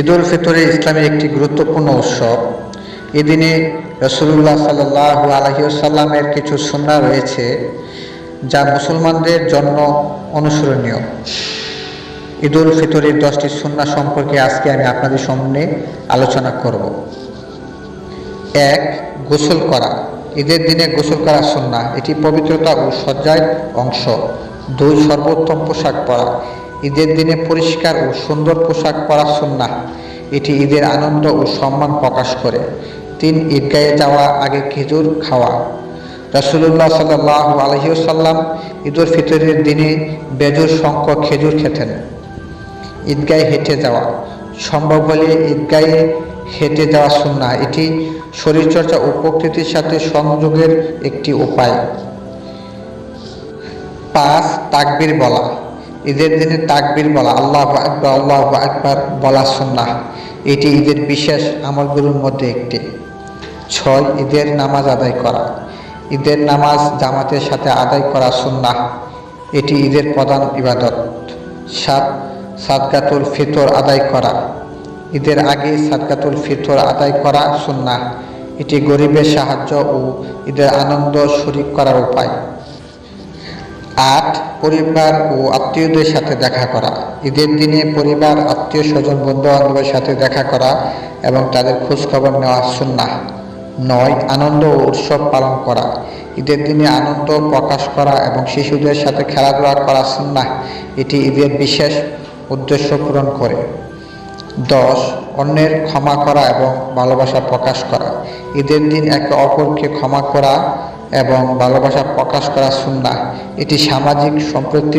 ঈদ উল ফিতরে ইসলামের একটি গুরুত্বপূর্ণ উৎসব। এদিনে রসুল্লাহ সাল্লাহ আলহিউসাল্লামের কিছু সুন্না রয়েছে, যা মুসলমানদের জন্য অনুসরণীয়। ঈদ উল ফিতরের দশটি সুন্না সম্পর্কে আজকে আমি আপনাদের সামনে আলোচনা করব। এক, গোসল করা। ঈদের দিনে গোসল করা সুন্না এটি পবিত্রতা ও সজ্জায় অংশ। দুই, সর্বোত্তম পোশাক পরা। ঈদের দিনে পরিষ্কার ও সুন্দর পোশাক পরা সুন্না এটি ঈদের আনন্দ ও সম্মান প্রকাশ করে। তিন ঈদগাহে যাওয়া, আগে খেজুর খাওয়া। রসুল্লাহ সাল্লাহ আলহিউসাল্লাম ঈদ উল ফিতরের দিনে বেজুর সংখ্যক খেজুর খেতেন। ঈদগাহে হেঁটে যাওয়া। সম্ভব হলে ঈদগাহে হেঁটে যাওয়া সুন্না এটি শরীরচর্চা ও প্রকৃতির সাথে সংযোগের একটি উপায়। পাঁচ, তাকবির বলা। ঈদের দিনে তাকবির বলা, আল্লাহ আকবর আল্লাহ আকবর বলা সুন্না এটি ঈদের বিশেষ আমলগুলোর মধ্যে একটি। ছয়, ঈদের নামাজ আদায় করা। ঈদের নামাজ জামাতের সাথে আদায় করা সুন্না এটি ঈদের প্রধান ইবাদত। সাত, সাদকাতুল ফিতর আদায় করা। ঈদের আগে সাদকাতুল ফিতর আদায় করা সুন্না এটি গরিবের সাহায্য ও ঈদের আনন্দ শরিক করার উপায়। আট, পরিবার ও আত্মীয়দের সাথে দেখা করা। ঈদের দিনে পরিবার, আত্মীয়, স্বজন বন্ধু বান্ধবের সাথে দেখা করা এবং তাদের খোঁজ খবর নেওয়া সুন্না নয়, আনন্দ ও উৎসব পালন করা। ঈদের দিনে আনন্দ প্রকাশ করা এবং শিশুদের সাথে খেলাধুলা করা সুন্না এটি ঈদের বিশেষ উদ্দেশ্য পূরণ করে। দশ, অন্যের ক্ষমা করা এবং ভালোবাসা প্রকাশ করা। ঈদের দিন একে অপরকে ক্ষমা করা এবং ভালোবাসা প্রকাশ করা সুন্না এটি সামাজিক সম্পৃক্তি